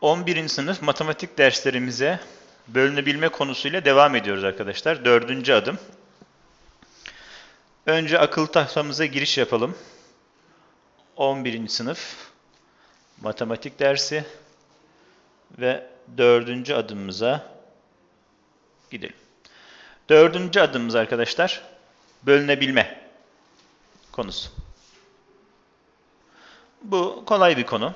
11. sınıf matematik derslerimize bölünebilme konusuyla devam ediyoruz arkadaşlar. Dördüncü adım. Önce akıl tahtamıza giriş yapalım. 11. sınıf matematik dersi ve dördüncü adımımıza gidelim. Dördüncü adımımız arkadaşlar bölünebilme konusu. Bu kolay bir konu.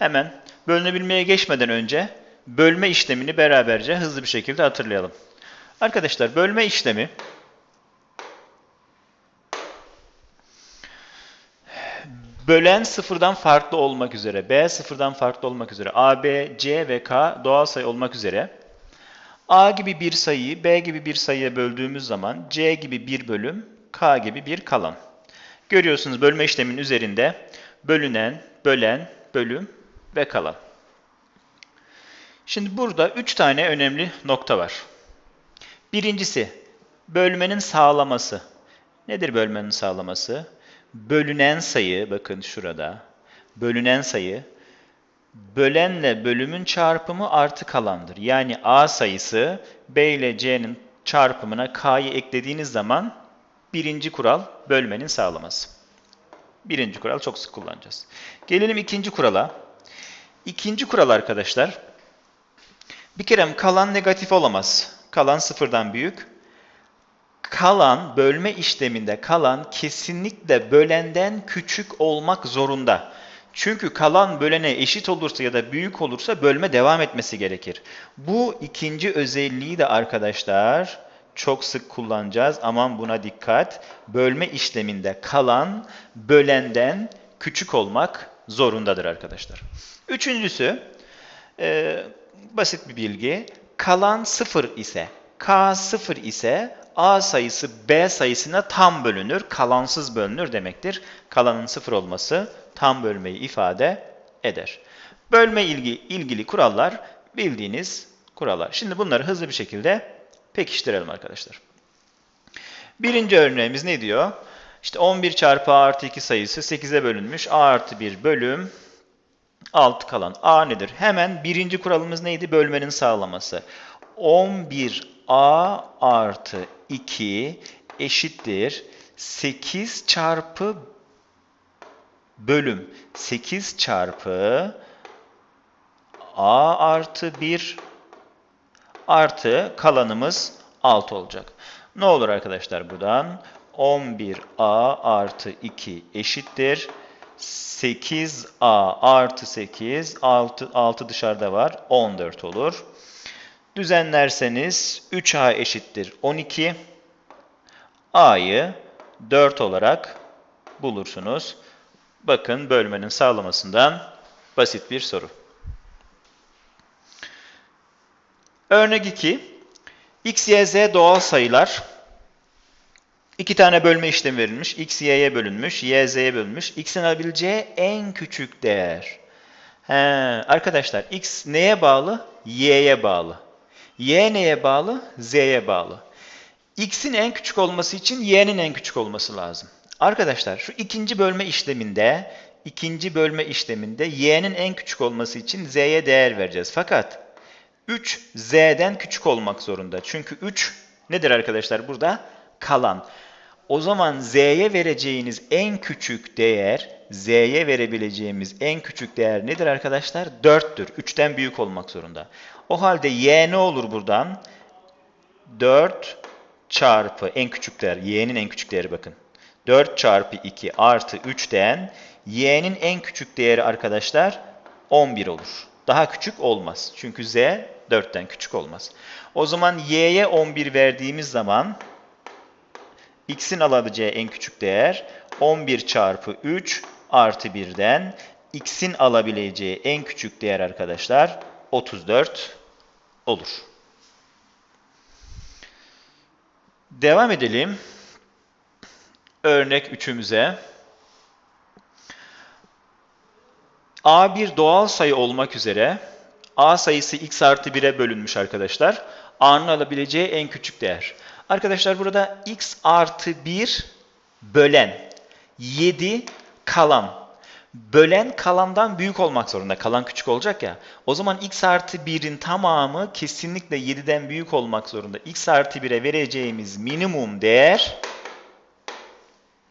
Hemen bölünebilmeye geçmeden önce bölme işlemini beraberce hızlı bir şekilde hatırlayalım. Arkadaşlar bölme işlemi bölen sıfırdan farklı olmak üzere, B sıfırdan farklı olmak üzere, A, B, C ve K doğal sayı olmak üzere A gibi bir sayıyı B gibi bir sayıya böldüğümüz zaman C gibi bir bölüm, K gibi bir kalan. Görüyorsunuz bölme işleminin üzerinde bölünen, bölen, bölüm ve kalan. Şimdi burada üç tane önemli nokta var. Birincisi, bölmenin sağlaması. Nedir bölmenin sağlaması? Bölünen sayı, bakın şurada, bölünen sayı, bölenle bölümün çarpımı artı kalandır. Yani A sayısı B ile C'nin çarpımına K'yı eklediğiniz zaman birinci kural bölmenin sağlaması. Birinci kural çok sık kullanacağız. Gelelim ikinci kurala. İkinci kural arkadaşlar. Bir kere kalan negatif olamaz. Kalan sıfırdan büyük. Kalan, bölme işleminde kalan kesinlikle bölenden küçük olmak zorunda. Çünkü kalan bölene eşit olursa ya da büyük olursa bölme devam etmesi gerekir. Bu ikinci özelliği de arkadaşlar çok sık kullanacağız. Aman buna dikkat. Bölme işleminde kalan bölenden küçük olmak zorundadır arkadaşlar. Üçüncüsü, e, basit bir bilgi. Kalan sıfır ise, K sıfır ise A sayısı B sayısına tam bölünür, kalansız bölünür demektir. Kalanın sıfır olması tam bölmeyi ifade eder. Bölme ilgi, ilgili kurallar bildiğiniz kurallar. Şimdi bunları hızlı bir şekilde pekiştirelim arkadaşlar. Birinci örneğimiz ne diyor? İşte 11 çarpı A artı 2 sayısı 8'e bölünmüş. A artı 1 bölüm 6 kalan. A nedir? Hemen birinci kuralımız neydi? Bölmenin sağlaması. 11A artı 2 eşittir 8 çarpı bölüm. 8 çarpı A artı 1 artı kalanımız 6 olacak. Ne olur arkadaşlar buradan? 11A artı 2 eşittir. 8A artı 8, 6, 6 dışarıda var, 14 olur. Düzenlerseniz 3A eşittir 12. A'yı 4 olarak bulursunuz. Bakın bölmenin sağlamasından basit bir soru. Örnek 2. X, Y, Z doğal sayılar. İki tane bölme işlemi verilmiş. X, Y'ye bölünmüş, Y, Z'ye bölünmüş. X'in alabileceği en küçük değer. He, arkadaşlar X neye bağlı? Y'ye bağlı. Y neye bağlı? Z'ye bağlı. X'in en küçük olması için Y'nin en küçük olması lazım. Arkadaşlar şu ikinci bölme işleminde ikinci bölme işleminde Y'nin en küçük olması için Z'ye değer vereceğiz. Fakat 3 Z'den küçük olmak zorunda. Çünkü 3 nedir arkadaşlar burada? Kalan. O zaman Z'ye vereceğiniz en küçük değer, Z'ye verebileceğimiz en küçük değer nedir arkadaşlar? 4'tür. 3'ten büyük olmak zorunda. O halde Y ne olur buradan? 4 çarpı en küçük değer, Y'nin en küçük değeri bakın. 4 çarpı 2 artı 3'ten Y'nin en küçük değeri arkadaşlar 11 olur. Daha küçük olmaz. Çünkü Z 4'ten küçük olmaz. O zaman Y'ye 11 verdiğimiz zaman X'in alabileceği en küçük değer 11 çarpı 3 artı 1'den X'in alabileceği en küçük değer arkadaşlar 34 olur. Devam edelim. Örnek 3'ümüze. A bir doğal sayı olmak üzere A sayısı x artı 1'e bölünmüş arkadaşlar. A'nın alabileceği en küçük değer. Arkadaşlar burada x artı 1 bölen 7 kalan. Bölen kalandan büyük olmak zorunda. Kalan küçük olacak ya. O zaman x artı 1'in tamamı kesinlikle 7'den büyük olmak zorunda. x artı 1'e vereceğimiz minimum değer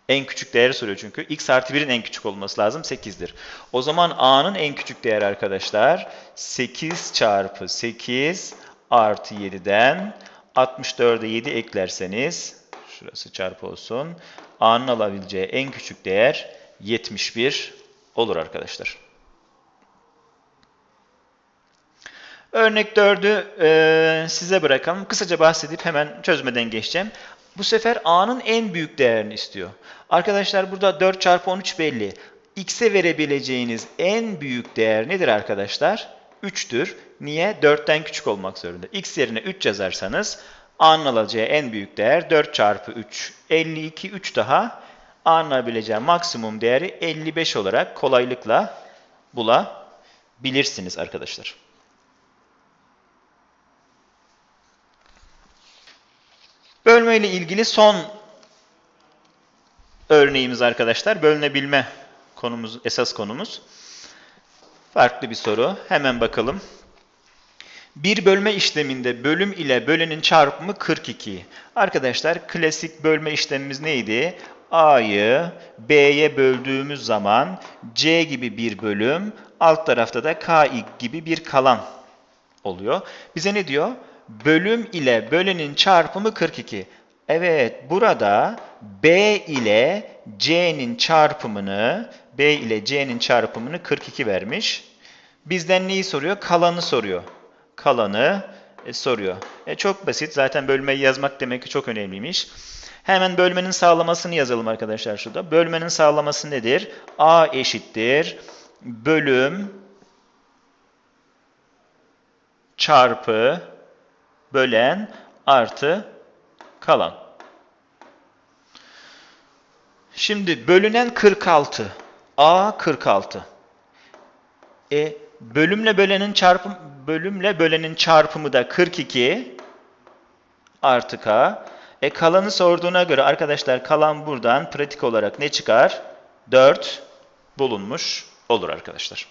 en küçük değeri soruyor çünkü. x artı 1'in en küçük olması lazım 8'dir. O zaman a'nın en küçük değeri arkadaşlar 8 çarpı 8 artı 7'den 64'e 7 eklerseniz şurası çarpı olsun. a'nın alabileceği en küçük değer 71 olur arkadaşlar. Örnek 4'ü e, size bırakalım. Kısaca bahsedip hemen çözmeden geçeceğim. Bu sefer a'nın en büyük değerini istiyor. Arkadaşlar burada 4 çarpı 13 belli. x'e verebileceğiniz en büyük değer nedir arkadaşlar? 3'tür. Niye? 4'ten küçük olmak zorunda. x yerine 3 yazarsanız a'nın alacağı en büyük değer 4 çarpı 3. 52, 3 daha a'nın alabileceği maksimum değeri 55 olarak kolaylıkla bulabilirsiniz arkadaşlar. Bölme ile ilgili son örneğimiz arkadaşlar. Bölünebilme konumuz, esas konumuz. Farklı bir soru. Hemen bakalım. Bir bölme işleminde bölüm ile bölenin çarpımı 42. Arkadaşlar klasik bölme işlemimiz neydi? A'yı B'ye böldüğümüz zaman C gibi bir bölüm, alt tarafta da K gibi bir kalan oluyor. Bize ne diyor? Bölüm ile bölenin çarpımı 42. Evet, burada B ile C'nin çarpımını, B ile C'nin çarpımını 42 vermiş. Bizden neyi soruyor? Kalanı soruyor. Kalanı e, soruyor. E, çok basit. Zaten bölmeyi yazmak demek ki çok önemliymiş. Hemen bölmenin sağlamasını yazalım arkadaşlar şurada. Bölmenin sağlaması nedir? A eşittir. Bölüm çarpı bölen artı kalan. Şimdi bölünen 46. A 46. E bölümle bölenin çarpım bölümle bölenin çarpımı da 42 artı K. E kalanı sorduğuna göre arkadaşlar kalan buradan pratik olarak ne çıkar? 4 bulunmuş olur arkadaşlar.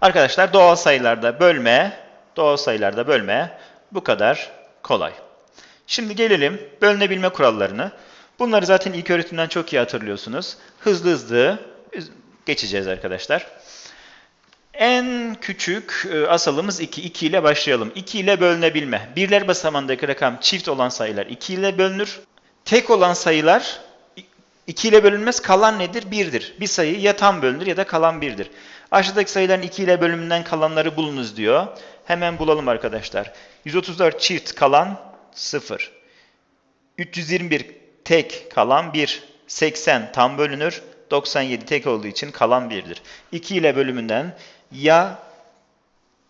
Arkadaşlar doğal sayılarda bölme, doğal sayılarda bölme bu kadar kolay. Şimdi gelelim bölünebilme kurallarını. Bunları zaten ilk öğretimden çok iyi hatırlıyorsunuz. Hızlı hızlı geçeceğiz arkadaşlar. En küçük e, asalımız 2. 2 ile başlayalım. 2 ile bölünebilme. Birler basamandaki rakam çift olan sayılar 2 ile bölünür. Tek olan sayılar 2 ile bölünmez. Kalan nedir? 1'dir. Bir sayı ya tam bölünür ya da kalan 1'dir. Aşağıdaki sayıların 2 ile bölümünden kalanları bulunuz diyor. Hemen bulalım arkadaşlar. 134 çift kalan 0. 321 tek kalan 1. 80 tam bölünür. 97 tek olduğu için kalan 1'dir. 2 ile bölümünden ya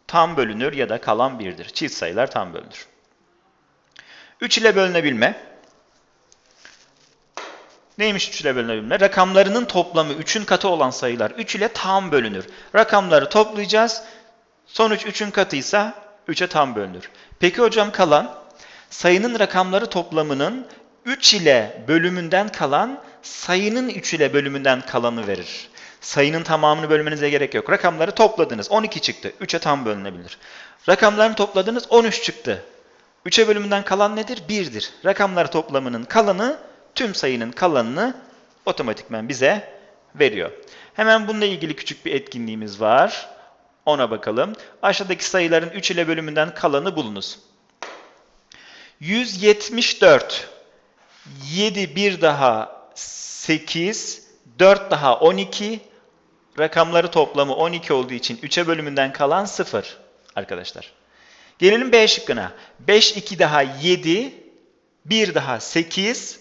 tam bölünür ya da kalan 1'dir. Çift sayılar tam bölünür. 3 ile bölünebilme. Neymiş 3 ile bölünebilme? Rakamlarının toplamı 3'ün katı olan sayılar 3 ile tam bölünür. Rakamları toplayacağız. Sonuç 3'ün katıysa 3'e tam bölünür. Peki hocam kalan? Sayının rakamları toplamının 3 ile bölümünden kalan sayının 3 ile bölümünden kalanı verir. Sayının tamamını bölmenize gerek yok. Rakamları topladınız. 12 çıktı. 3'e tam bölünebilir. Rakamlarını topladınız. 13 çıktı. 3'e bölümünden kalan nedir? 1'dir. Rakamlar toplamının kalanı tüm sayının kalanını otomatikmen bize veriyor. Hemen bununla ilgili küçük bir etkinliğimiz var. Ona bakalım. Aşağıdaki sayıların 3 ile bölümünden kalanı bulunuz. 174, 7 bir daha 8, 4 daha 12, rakamları toplamı 12 olduğu için 3'e bölümünden kalan 0 arkadaşlar. Gelelim B şıkkına. 5, 2 daha 7, 1 daha 8,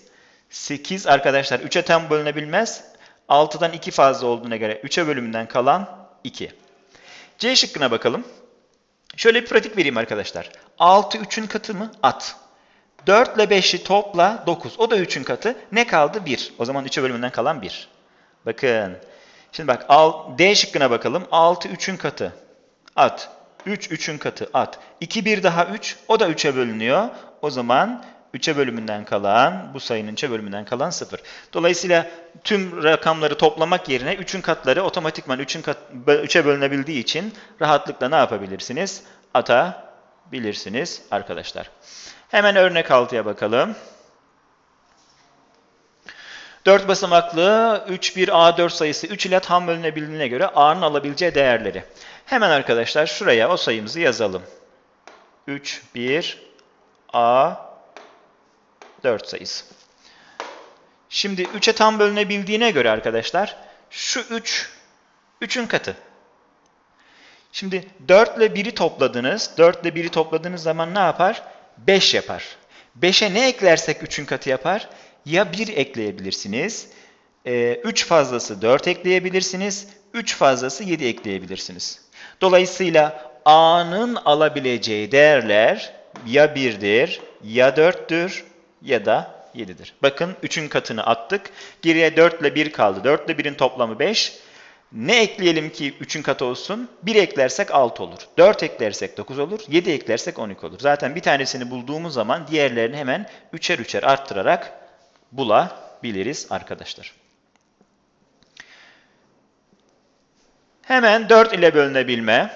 8 arkadaşlar 3'e tam bölünebilmez. 6'dan 2 fazla olduğuna göre 3'e bölümünden kalan 2. C şıkkına bakalım. Şöyle bir pratik vereyim arkadaşlar. 6 3'ün katı mı? At. 4 ile 5'i topla 9. O da 3'ün katı. Ne kaldı? 1. O zaman 3'e bölümünden kalan 1. Bakın. Şimdi bak D şıkkına bakalım. 6 3'ün katı. At. 3 3'ün katı. At. 2 1 daha 3. O da 3'e bölünüyor. O zaman 3'e bölümünden kalan, bu sayının 3'e bölümünden kalan 0. Dolayısıyla tüm rakamları toplamak yerine 3'ün katları otomatikman 3'ün kat, 3'e bölünebildiği için rahatlıkla ne yapabilirsiniz? Atabilirsiniz arkadaşlar. Hemen örnek 6'ya bakalım. 4 basamaklı 3-1-A4 sayısı 3 ile tam bölünebildiğine göre A'nın alabileceği değerleri. Hemen arkadaşlar şuraya o sayımızı yazalım. 3, 1, A, 4 sayısı. Şimdi 3'e tam bölünebildiğine göre arkadaşlar şu 3, 3'ün katı. Şimdi 4 ile 1'i topladınız. 4 ile 1'i topladığınız zaman ne yapar? 5 yapar. 5'e ne eklersek 3'ün katı yapar? Ya 1 ekleyebilirsiniz, 3 fazlası 4 ekleyebilirsiniz, 3 fazlası 7 ekleyebilirsiniz. Dolayısıyla A'nın alabileceği değerler ya 1'dir, ya 4'tür ya da 7'dir. Bakın 3'ün katını attık. Geriye 4 ile 1 kaldı. 4 ile 1'in toplamı 5. Ne ekleyelim ki 3'ün katı olsun? 1 eklersek 6 olur. 4 eklersek 9 olur. 7 eklersek 12 olur. Zaten bir tanesini bulduğumuz zaman diğerlerini hemen 3'er 3'er arttırarak bulabiliriz arkadaşlar. Hemen 4 ile bölünebilme.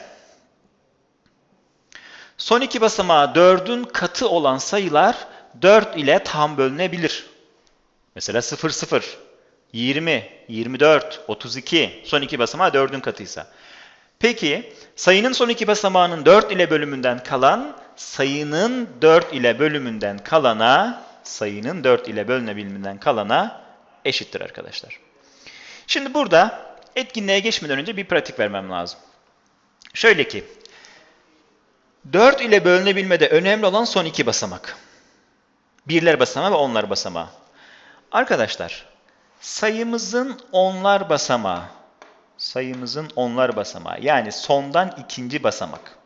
Son iki basamağı 4'ün katı olan sayılar 4 ile tam bölünebilir. Mesela 0, 0, 20, 24, 32 son iki basamağı 4'ün katıysa. Peki sayının son iki basamağının 4 ile bölümünden kalan sayının 4 ile bölümünden kalana sayının 4 ile bölünebiliminden kalana eşittir arkadaşlar. Şimdi burada etkinliğe geçmeden önce bir pratik vermem lazım. Şöyle ki 4 ile bölünebilmede önemli olan son iki basamak. Birler basamağı ve onlar basamağı. Arkadaşlar sayımızın onlar basamağı sayımızın onlar basamağı yani sondan ikinci basamak.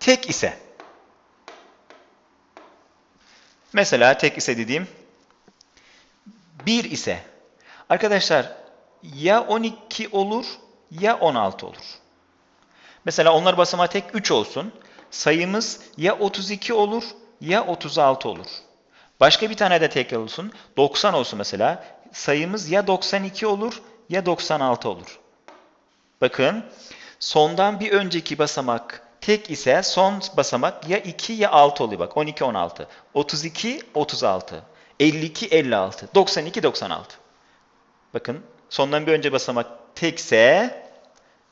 Tek ise mesela tek ise dediğim 1 ise arkadaşlar ya 12 olur ya 16 olur. Mesela onlar basamağı tek 3 olsun. Sayımız ya 32 olur ya 36 olur. Başka bir tane de tek olsun. 90 olsun mesela. Sayımız ya 92 olur ya 96 olur. Bakın sondan bir önceki basamak tek ise son basamak ya 2 ya 6 oluyor. Bak 12 16. 32 36. 52 56. 92 96. Bakın sondan bir önce basamak tekse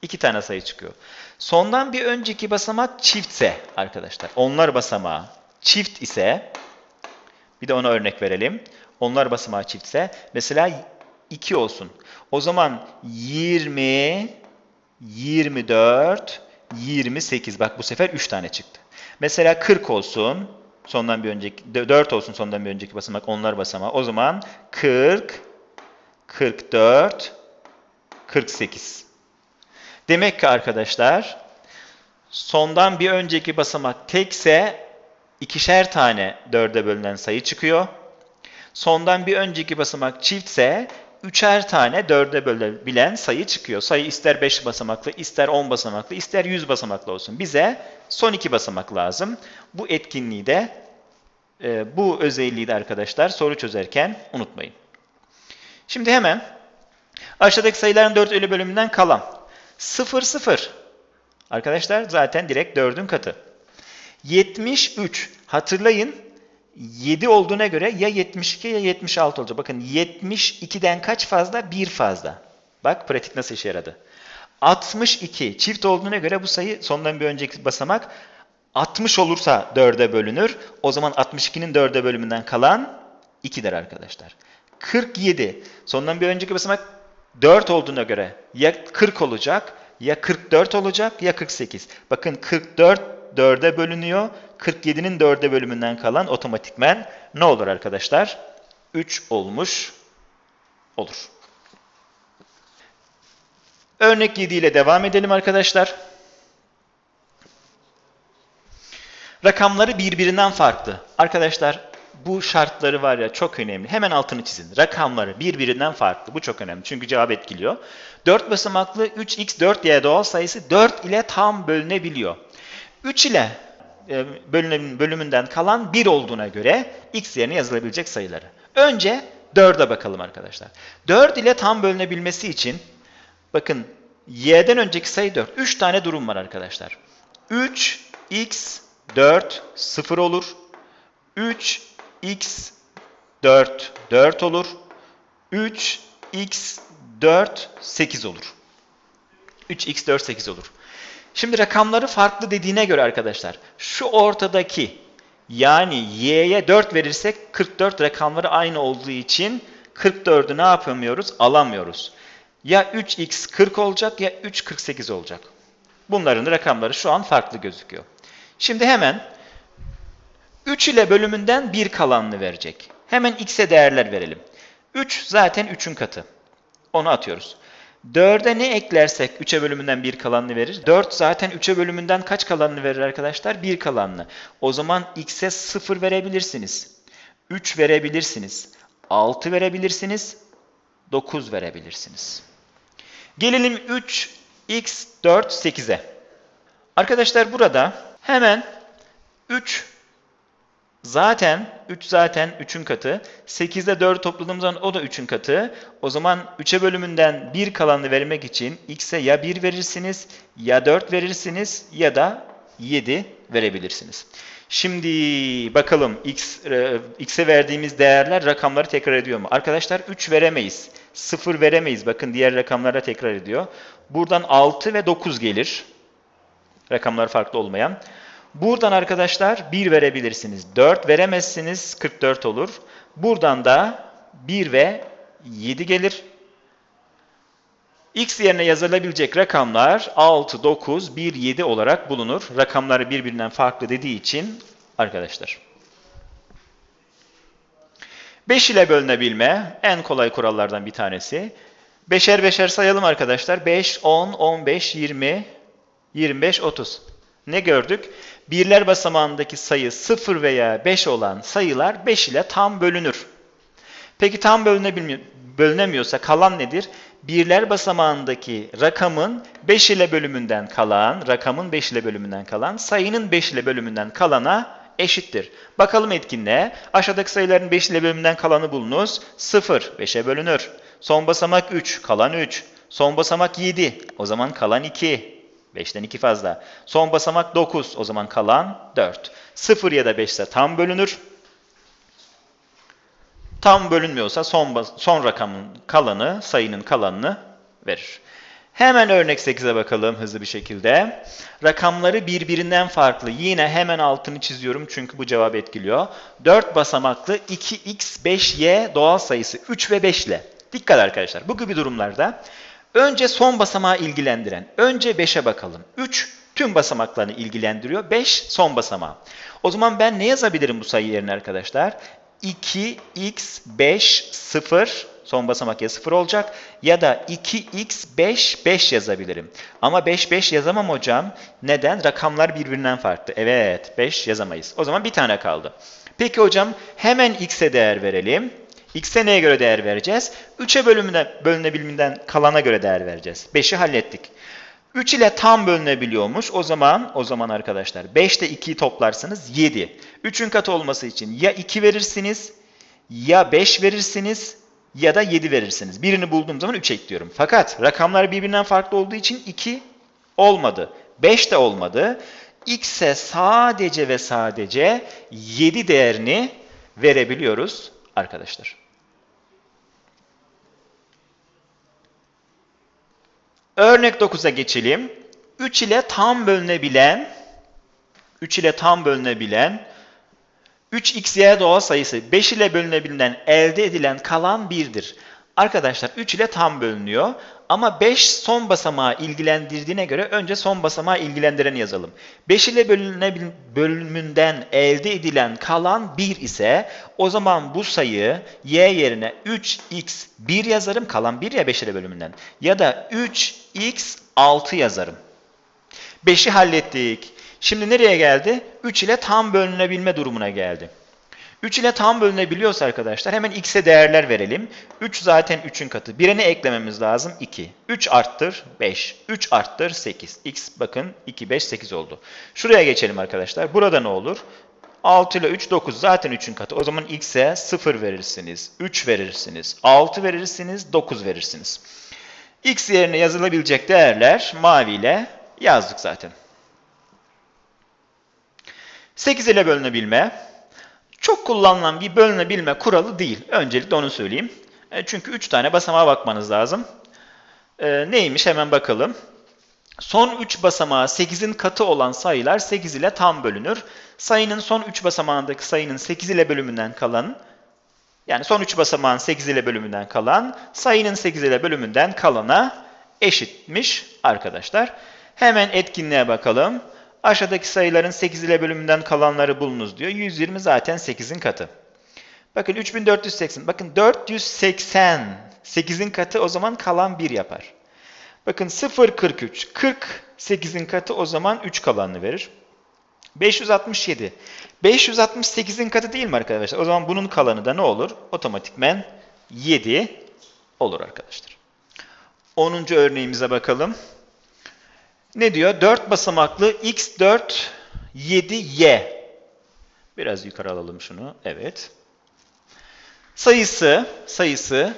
iki tane sayı çıkıyor. Sondan bir önceki basamak çiftse arkadaşlar. Onlar basamağı çift ise bir de ona örnek verelim. Onlar basamağı çiftse mesela 2 olsun. O zaman 20 24 28 bak bu sefer 3 tane çıktı. Mesela 40 olsun. Sondan bir önceki 4 olsun sondan bir önceki basamak onlar basamağı. O zaman 40 44 48. Demek ki arkadaşlar sondan bir önceki basamak tekse ikişer tane dörde bölünen sayı çıkıyor. Sondan bir önceki basamak çiftse üçer tane dörde bölebilen sayı çıkıyor. Sayı ister 5 basamaklı, ister 10 basamaklı, ister 100 basamaklı olsun. Bize son iki basamak lazım. Bu etkinliği de, e, bu özelliği de arkadaşlar soru çözerken unutmayın. Şimdi hemen aşağıdaki sayıların 4 ölü bölümünden kalan 0, 0. Arkadaşlar zaten direkt 4'ün katı. 73. Hatırlayın 7 olduğuna göre ya 72 ya 76 olacak. Bakın 72'den kaç fazla? 1 fazla. Bak pratik nasıl işe yaradı. 62 çift olduğuna göre bu sayı sondan bir önceki basamak 60 olursa 4'e bölünür. O zaman 62'nin 4'e bölümünden kalan 2'dir arkadaşlar. 47 sondan bir önceki basamak 4 olduğuna göre ya 40 olacak ya 44 olacak ya 48. Bakın 44 4'e bölünüyor. 47'nin 4'e bölümünden kalan otomatikmen ne olur arkadaşlar? 3 olmuş olur. Örnek 7 ile devam edelim arkadaşlar. Rakamları birbirinden farklı. Arkadaşlar bu şartları var ya çok önemli. Hemen altını çizin. Rakamları birbirinden farklı. Bu çok önemli. Çünkü cevap etkiliyor. 4 basamaklı 3x 4y doğal sayısı 4 ile tam bölünebiliyor. 3 ile e, bölünüm- bölümünden kalan 1 olduğuna göre x yerine yazılabilecek sayıları. Önce 4'e bakalım arkadaşlar. 4 ile tam bölünebilmesi için bakın y'den önceki sayı 4. 3 tane durum var arkadaşlar. 3 x 4 0 olur. 3 x 4 4 olur. 3 x 4 8 olur. 3 x 4 8 olur. Şimdi rakamları farklı dediğine göre arkadaşlar şu ortadaki yani y'ye 4 verirsek 44 rakamları aynı olduğu için 44'ü ne yapamıyoruz? Alamıyoruz. Ya 3x 40 olacak ya 3 48 olacak. Bunların rakamları şu an farklı gözüküyor. Şimdi hemen 3 ile bölümünden 1 kalanını verecek. Hemen x'e değerler verelim. 3 zaten 3'ün katı. Onu atıyoruz. 4'e ne eklersek 3'e bölümünden 1 kalanını verir. 4 zaten 3'e bölümünden kaç kalanını verir arkadaşlar? 1 kalanını. O zaman x'e 0 verebilirsiniz. 3 verebilirsiniz. 6 verebilirsiniz. 9 verebilirsiniz. Gelelim 3, x, 4, 8'e. Arkadaşlar burada hemen 3 zaten 3 zaten 3'ün katı. 8'de 4 topladığımız zaman o da 3'ün katı. O zaman 3'e bölümünden 1 kalanını vermek için x'e ya 1 verirsiniz ya 4 verirsiniz ya da 7 verebilirsiniz. Şimdi bakalım x e, x'e verdiğimiz değerler rakamları tekrar ediyor mu? Arkadaşlar 3 veremeyiz. 0 veremeyiz. Bakın diğer rakamlara tekrar ediyor. Buradan 6 ve 9 gelir. Rakamlar farklı olmayan. Buradan arkadaşlar 1 verebilirsiniz. 4 veremezsiniz 44 olur. Buradan da 1 ve 7 gelir. X yerine yazılabilecek rakamlar 6, 9, 1, 7 olarak bulunur. Rakamları birbirinden farklı dediği için arkadaşlar. 5 ile bölünebilme en kolay kurallardan bir tanesi. Beşer beşer sayalım arkadaşlar. 5, 10, 15, 20, 25, 30. Ne gördük? Birler basamağındaki sayı 0 veya 5 olan sayılar 5 ile tam bölünür. Peki tam bölünemiyorsa kalan nedir? Birler basamağındaki rakamın 5 ile bölümünden kalan, rakamın 5 ile bölümünden kalan, sayının 5 ile bölümünden kalana eşittir. Bakalım etkinliğe. Aşağıdaki sayıların 5 ile bölümünden kalanı bulunuz. 0, 5'e bölünür. Son basamak 3, kalan 3. Son basamak 7, o zaman kalan 2. 5'ten 2 fazla. Son basamak 9, o zaman kalan 4. 0 ya da 5 ise tam bölünür. Tam bölünmüyorsa son, son rakamın kalanı, sayının kalanını verir. Hemen örnek 8'e bakalım hızlı bir şekilde. Rakamları birbirinden farklı. Yine hemen altını çiziyorum çünkü bu cevabı etkiliyor. 4 basamaklı 2x5y doğal sayısı 3 ve 5 ile. Dikkat arkadaşlar bu gibi durumlarda önce son basamağı ilgilendiren, önce 5'e bakalım. 3 tüm basamaklarını ilgilendiriyor, 5 son basamağı. O zaman ben ne yazabilirim bu sayı yerine arkadaşlar? 2x5 0 son basamak ya 0 olacak ya da 2x5 5 yazabilirim. Ama 5 5 yazamam hocam. Neden? Rakamlar birbirinden farklı. Evet 5 yazamayız. O zaman bir tane kaldı. Peki hocam hemen x'e değer verelim. X'e neye göre değer vereceğiz? 3'e bölümüne, bölünebiliminden kalana göre değer vereceğiz. 5'i hallettik. 3 ile tam bölünebiliyormuş. O zaman o zaman arkadaşlar 5 ile 2'yi toplarsanız 7. 3'ün katı olması için ya 2 verirsiniz ya 5 verirsiniz ya da 7 verirsiniz. Birini bulduğum zaman 3 ekliyorum. Fakat rakamlar birbirinden farklı olduğu için 2 olmadı. 5 de olmadı. X'e sadece ve sadece 7 değerini verebiliyoruz arkadaşlar. Örnek 9'a geçelim. 3 ile tam bölünebilen 3 ile tam bölünebilen 3xy doğal sayısı 5 ile bölünebilenden elde edilen kalan 1'dir. Arkadaşlar 3 ile tam bölünüyor ama 5 son basamağı ilgilendirdiğine göre önce son basamağı ilgilendireni yazalım. 5 ile bölünebil bölümünden elde edilen kalan 1 ise o zaman bu sayı y yerine 3x 1 yazarım kalan 1 ya 5 ile bölümünden ya da 3x 6 yazarım. 5'i hallettik. Şimdi nereye geldi? 3 ile tam bölünebilme durumuna geldi. 3 ile tam bölünebiliyorsa arkadaşlar hemen x'e değerler verelim. 3 zaten 3'ün katı. Birine ne eklememiz lazım? 2. 3 arttır 5. 3 arttır 8. x bakın 2, 5, 8 oldu. Şuraya geçelim arkadaşlar. Burada ne olur? 6 ile 3, 9 zaten 3'ün katı. O zaman x'e 0 verirsiniz, 3 verirsiniz, 6 verirsiniz, 9 verirsiniz. X yerine yazılabilecek değerler maviyle yazdık zaten. 8 ile bölünebilme çok kullanılan bir bölünebilme kuralı değil. Öncelikle onu söyleyeyim. E, Çünkü 3 tane basamağa bakmanız lazım. E, neymiş hemen bakalım. Son 3 basamağı 8'in katı olan sayılar 8 ile tam bölünür. Sayının son 3 basamağındaki sayının 8 ile bölümünden kalan yani son 3 basamağın 8 ile bölümünden kalan sayının 8 ile bölümünden kalana eşitmiş arkadaşlar. Hemen etkinliğe bakalım. Aşağıdaki sayıların 8 ile bölümünden kalanları bulunuz diyor. 120 zaten 8'in katı. Bakın 3480. Bakın 480. 8'in katı o zaman kalan 1 yapar. Bakın 043. 40 8'in katı o zaman 3 kalanını verir. 567. 568'in katı değil mi arkadaşlar? O zaman bunun kalanı da ne olur? Otomatikmen 7 olur arkadaşlar. 10. örneğimize bakalım. Ne diyor? 4 basamaklı x4 7y. Biraz yukarı alalım şunu. Evet. Sayısı sayısı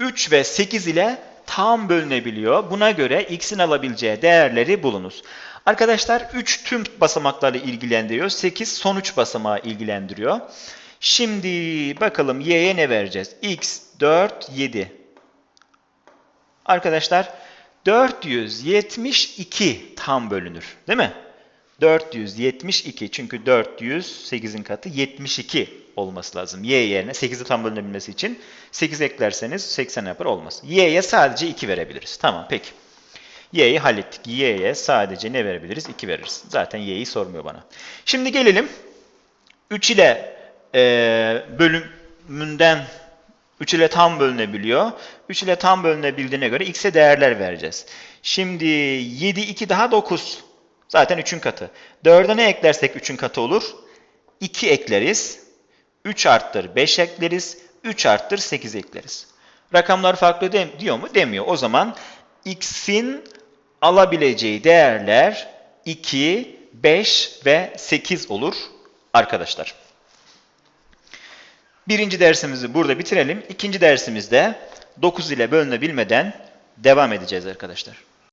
3 ve 8 ile tam bölünebiliyor. Buna göre x'in alabileceği değerleri bulunuz. Arkadaşlar 3 tüm basamakları ilgilendiriyor. 8 son 3 basamağı ilgilendiriyor. Şimdi bakalım y'ye ne vereceğiz? x 4 7. Arkadaşlar 472 tam bölünür. Değil mi? 472 çünkü 400 8'in katı 72 olması lazım. Y yerine 8'i tam bölünebilmesi için 8 eklerseniz 80 yapar olmaz. Y'ye sadece 2 verebiliriz. Tamam peki. Y'yi hallettik. Y'ye sadece ne verebiliriz? 2 veririz. Zaten Y'yi sormuyor bana. Şimdi gelelim 3 ile e, bölümünden 3 ile tam bölünebiliyor. 3 ile tam bölünebildiğine göre x'e değerler vereceğiz. Şimdi 7, 2 daha 9. Zaten 3'ün katı. 4'e ne eklersek 3'ün katı olur? 2 ekleriz. 3 arttır 5 ekleriz. 3 arttır 8 ekleriz. Rakamlar farklı de, diyor mu? Demiyor. O zaman x'in alabileceği değerler 2, 5 ve 8 olur arkadaşlar. Birinci dersimizi burada bitirelim. İkinci dersimizde 9 ile bölünebilmeden devam edeceğiz arkadaşlar.